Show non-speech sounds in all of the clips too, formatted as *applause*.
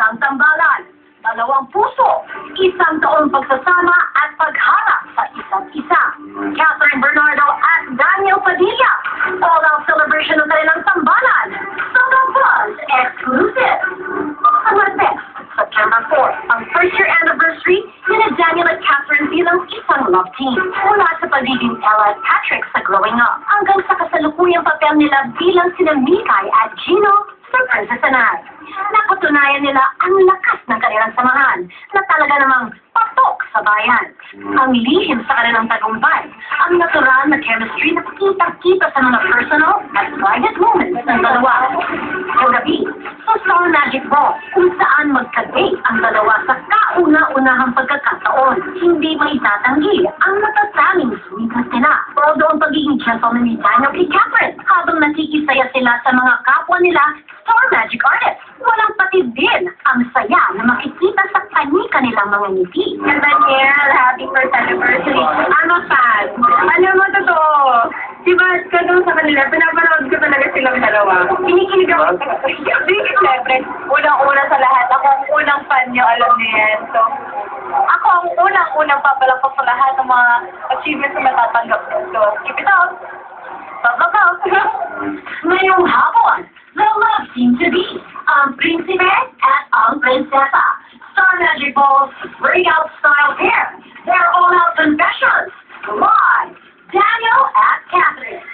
isang tambalan, dalawang puso, isang taong pagsasama at pagharap sa isa't isa. Catherine Bernardo at Daniel Padilla, all-out celebration ng kanilang tambalan. Sobrang Buzz exclusive. Sa Martes, September 4, ang first year anniversary ni Daniel at Catherine bilang isang love team. Mula sa pagiging Ella at Patrick sa growing up, hanggang sa kasalukuyang papel nila bilang sina Mikay at Gino Princess Anne. Napatunayan nila ang lakas ng kanilang samahan na talaga namang patok sa bayan. Ang lihim sa kanilang tagumpay, ang natural na chemistry na kita-kita sa mga personal at private moments ng dalawa. Kagabi, sa Star Magic Ball, kung saan magka-date ang dalawa sa kauna-unahang pagkakataon, hindi may tatanggi ang natatanging sweetness nila. Although ang pagiging gentleman ni Daniel kay Catherine, habang nakikisaya sila sa mga kapwa nila, Star Magic artists, walang pati din ang saya na makikita sa kani-kanilang mga ngiti. Daniel, happy first anniversary. Ano fan? Ano mo totoo? Di ba, kano sa kanila, pinapanood ko talaga silang dalawa. Kinikilig ako. Hindi, siyempre, unang-una sa lahat. Ako ang unang fan nyo, alam niyo yan. So, ako ang unang-unang papalakpak sa lahat ng mga achievements na natatanggap ko. So, keep it up. Bye-bye. Ngayong hapon, the love seems to be ang prinsipe at ang prinsesa. Star Magic Ball's breakout style pair. Their all-out confessions. Live, Daniel at Catherine.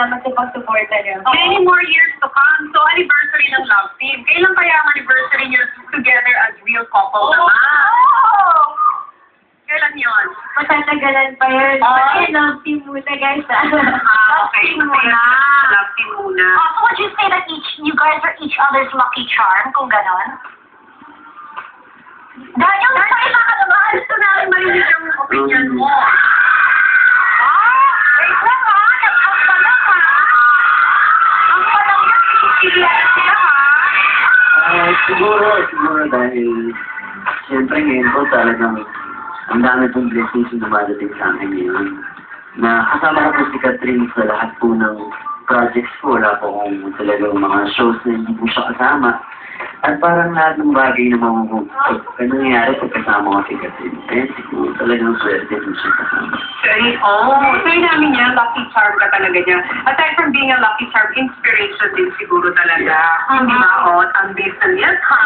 Salamat sa pagsuporta niyo. Many more years to come. So, anniversary ng Love Team. Kailan kaya ang anniversary niyo together as real couple naman? Oh! Kailan yun? Matatagalan pa yun. Oh. Love team muna guys. Ah, okay. Love team muna. Love Team muna. Oh, so would you say that each you guys are each other's lucky charm, kung ganon? Daniel, nagsalita ka naman. Gusto namin marinig ang opinion mo. Ah, siguro, siguro dahil siyempre ngayon po talagang ang dami pong blessings yung dumadating sa akin ngayon. Na kasama ko po si Catherine sa lahat po ng projects ko. Wala po akong talagang mga shows na hindi po siya kasama. At parang lahat ng bagay na mamumugpag na nangyayari pag kasama ko si Catherine. Kaya siguro talagang swerte po siya kasama. Sorry, oh. Sorry namin yan, lucky charm ka talaga niya. Aside from being a lucky charm, inspiration din siguro talaga. Yeah. Di ba? O, ang bisan yan, ha?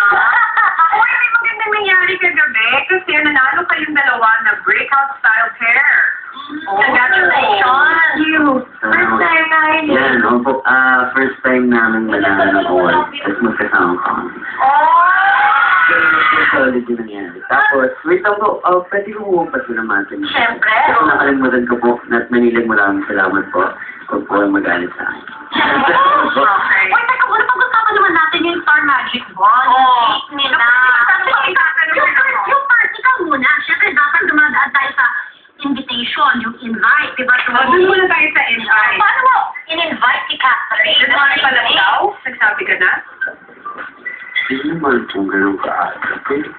*laughs* Uy, may magandang nangyari kagabi kasi nanalo kayong dalawa na breakout style pair. Oh, Congratulations. Thank you. First time na yun. Yan, opo. Ah, first time namin malaman ng award. Tapos magkasama kami. Oh! Solid yung nangyari. Tapos, wait lang po, oh, pwede ko po pasalamatan. Siyempre. Kasi nakalimutan ko po, at manilang maraming salamat po. Huwag po kayong magalit sa akin. *laughs* Uy, teka muna, pag-usapan naman natin yung Star Magic Ball. Oo. Yung date nila. Yung first, ikaw muna. Siyempre, dapat dumadaan tayo sa invitation, yung invite, di ba? O, dun muna tayo sa invite.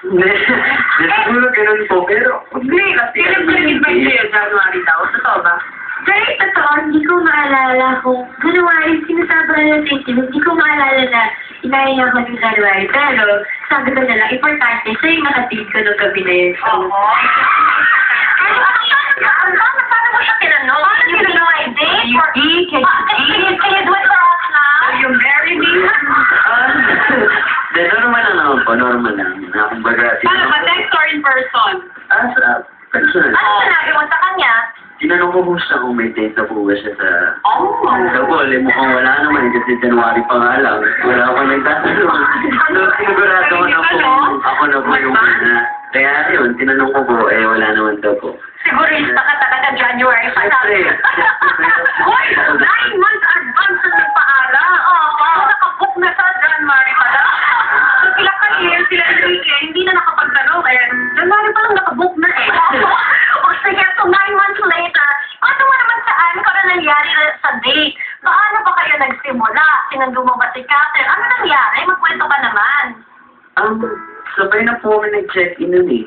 Hindi, siguro ganun po, pero... Hindi, kailan ko nag-invite sa'yo? January daw? Totoo ba? Pero totoo, hindi ko maalala kung January, sinasabi ko na sa hindi ko maalala na inayin ako ng January. Pero sabi ko na lang, importante, siya yung nakatid ko nung gabi na yun. So, Oo. *laughs* Ano yan? Paano, paano mo siya tinanong? Paano know I date? Or, Can you be? Can you can you, do it for us now? Will you marry me? Hindi, normal lang po, normal lang. Na, kumbaga, Paano ba? Text or in person? Ah, sa personal. Ano sinabi mo sa kanya? Tinanong ko po siya kung may date na po ba siya sa... Oh. Sa call, eh, mukhang wala naman kasi January pa nga lang. Wala pa nagtatanong. *laughs* So, sigurado ko na po, ako na po yung una. Kaya yun, tinanong ko po, eh, wala naman daw po. Sigurista ka talaga January pa lang. Siyempre. *laughs* Hoy, nine months advance na nagpaalam. Oo. Nakabook na sa January pa lang. Sila kanil, sila Enrique, hindi na nakapagtanong eh. January pa lang nakabook na eh. *laughs* o sige, so nine months later, paano mo naman saan ka na nangyari na- sa date? Paano ba kayo nagsimula? Sinundo mo ba si Catherine? Ano nangyari? Magkwento ka naman. Um, sabay na po kami nag-check-in nun eh.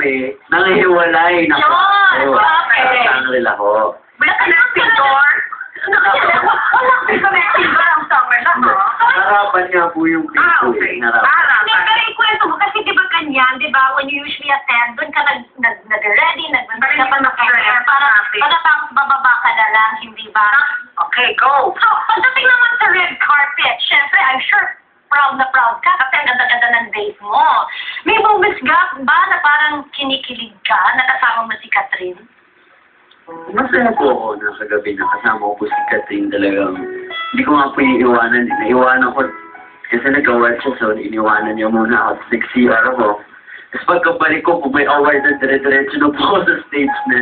Kami, nanghiwalay na po. Yun, okay. Tangril ako. Wala ka ng picture? Wala ka sa messenger ang summer na, ha? Harapan nga po yung Ah, pinto okay. eh. Harapan. Hindi, pero ikwento mo, kasi di ba ganyan, di ba, when you usually attend, doon ka nag, nag, nag-ready, nag, nag, nag, nag, para pagkatapos bababa ka na lang, hindi ba? Okay, go! So, pagdating naman sa red carpet, syempre, I'm sure, proud na proud ka kasi ang ganda-ganda ng date mo. May moments ka ba na parang kinikilig ka na kasama mo si Catherine? Masaya po ako na kagabi na kasama ko po si Catherine talagang hindi ko nga po iiwanan. Naiwanan ko kasi nag-award siya so iniwanan niya muna ako. Nag-CR ako. Tapos pagkabalik ko, kung may award na dire-diretso na po ako sa stage na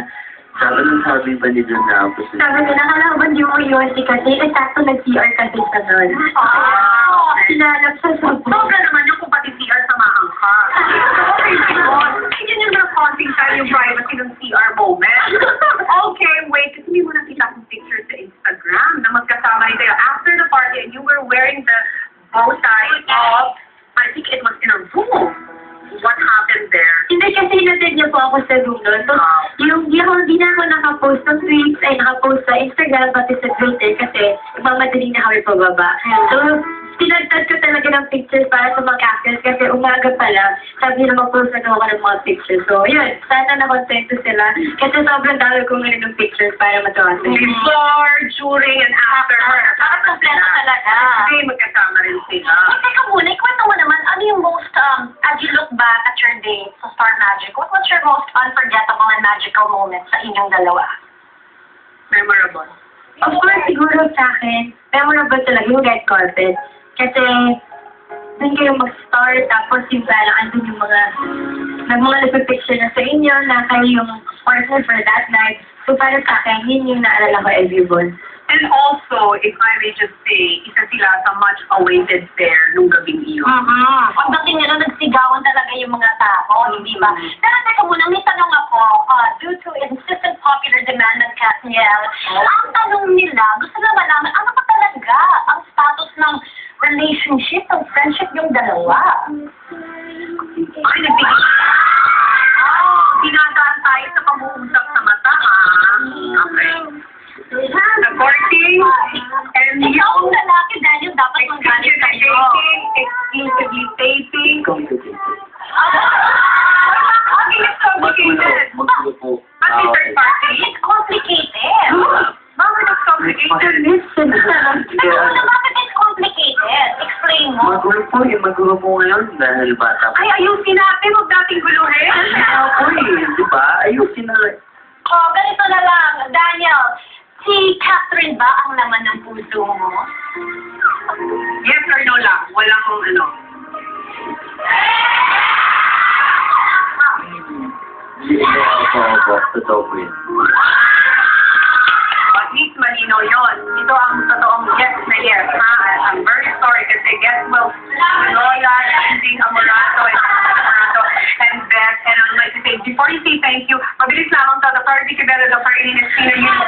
sabi nung sabi pa ni John na ako Sabi ko, nakala ko ba hindi mo iwan si kasi, eh, sakto nag-CR kasi sa nun. Oh! Sinanap sa sabi. Sobra naman yung kung pati CR samahan ka. Okay, yun. Yun yung konting tayo yung privacy ng CR moment. Okay, wait. Kasi hindi mo nakita akong picture sa Instagram na magkasama tayo after the party and you were wearing the bow tie of, I think it was in a room. What happened there? Hindi kasi inatid niya po ako sa room nun. Tapos, Ah. yung, di ako, di na ako nakapost ng tweets, ay nakapost sa Instagram, pati sa Twitter, kasi magmadaling na kami pababa. So, tinagtad ko talaga ng pictures para sa mga captions, kasi umaga pa lang, sabi na mag-post ako ng mga pictures. So, yun, sana nakontento sila, kasi sobrang dami kong ngayon ng pictures para matawa sila. Before, during, and after. Bakit kompleto talaga? Hindi, magkasama rin sila. Wait, teka muna, ikwento mo naman, ano yung most, um, as you look back at your date sa Star Magic, what was your most unforgettable and magical moment sa inyong dalawa? Memorable. Of course, siguro sa akin, memorable talaga yung red carpet. Kasi, doon kayo mag-start, tapos yung parang andun yung mga, nag mga nagpipicture na sa inyo, na kayo yung partner for that night. So, para sa akin, yun yung naalala ko every buwan. And also, if I may just say, isa sila sa much awaited pair nung gabing iyon. Mm-hmm. Pagdating nila, nagsigawan talaga yung mga tao, hindi ba? Pero teka muna, may tanong ako, uh, due to insistent popular demand ng Katniel, ang tanong nila, gusto na malaman, ano pa talaga ang status ng relationship, ng friendship yung dalawa? Ay, nagbigay. Oh, dinadaan tayo sa pag-uusap sa mata, ha? Okay. The courting, and Ikaw yung ang lalaki, Daniel, dapat manggalit exclusively sa'yo. dating, exclusively dating. Complicated. Okay, it's complicated. Magkulo po. But Ah, it's okay. third party. It's complicated. Bakit it's complicated? Listen. Teka muna, bakit it's complicated? Explain mo. Magulo po eh. Magulo po ngayon dahil bata po. Ay, ayusin natin. Huwag nating guluhin. Kaya po eh. Di ba? Ayusin na. Oh, ganito na lang, Daniel. Si Catherine ba ang laman ng puso mo? Yes or no lang. Walang ano. *laughs* Hindi, hindi. Opo, opo. Totoo po yun. Mabilis lamang to the Party Quebec, the Party Nestina, Unity over Watching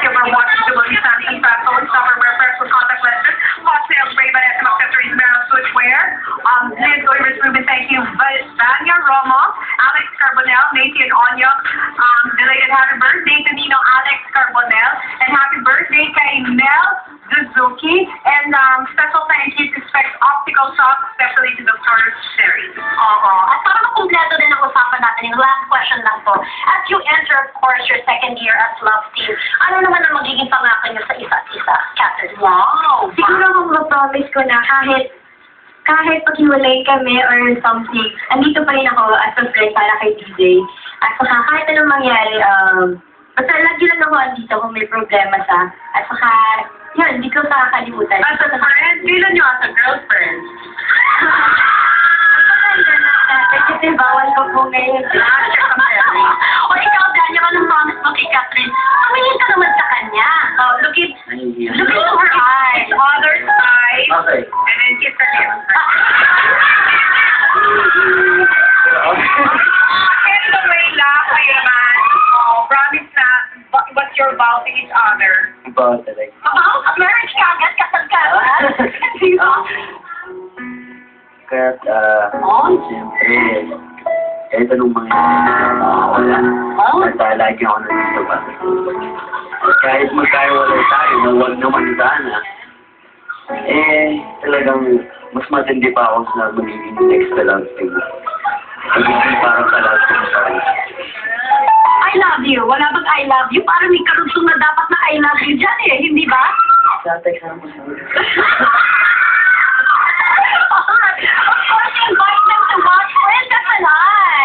Carbonell, Anya, um, belated happy birthday to Nino Alex Carbonell, and happy birthday kay Mel Suzuki, and um, special thank you to Specs Optical Shop, especially to Dr. Sherry. Oo. At para makumpleto din ang usapan natin Yung last question lang po. As you enter, of course, your second year as love team, ano naman ang magiging pangako niyo sa isa't isa? Catherine. Wow! Siguro kung ma-promise ko na kahit kahit paghiwalay kami or something, andito pa rin ako as a friend para kay DJ. At saka kahit anong mangyari, um, basta lagi lang ako andito kung may problema siya. At saka, yun, hindi ko kakalimutan. As a friend, feelan nyo as a girlfriend. Kasi bawal ko po ngayon. o ikaw, Daniel, anong promise mo kay Catherine? Tumingin ka naman sa kanya. Oh, look at, look into her eyes. Other side, Okay. and then kiss the lips. *laughs* kayo naman, oh, promise na, what- what's your vow to each other? Iba talaga. About a marriage ka agad, kasal ka. Di ba? Kaya, ah, Oh. siyempre, kahit anong mangyayari. Oh. At ah, lagi ako nandito. At kahit magkaiwalay tayo, na naman sana, eh, talagang mas matindi pa ako sa magiging extra love team. Magiging parang sa love team sa. I love you. Wala bang I love you? Parang may karugtong na dapat na I love you dyan eh. Hindi ba? Sa text na mo siya. of course, invite them to watch Princess and I.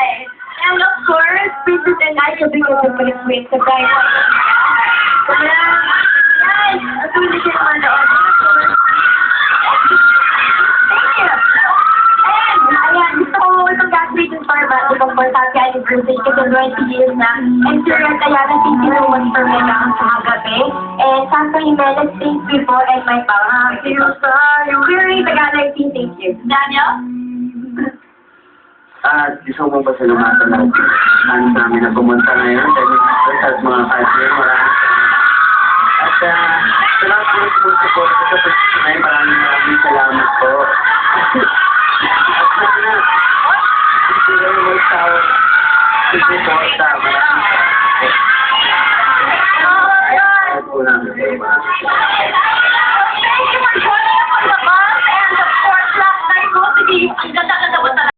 And of course, Princess and I will be able to celebrate sa Bright Kaya, yan, natuloy siya manood. Thank you. And, ayan, gusto ko itong gathering ng Parma, ibang for anniversary kasi 20 years na. And Sir Tayana, thank you so for my lang sa gabi. And Santa Jimenez, thank you. And my pang, happy sorry, very Tagalog team, thank you. Daniel? At gusto ko pasalamatan ng fans namin na pumunta ngayon. Dahil at mga cousin, maraming. At uh, salamat po sa support ko sa pagkakas Maraming maraming salamat po. *laughs* At sana, hindi kayo que se.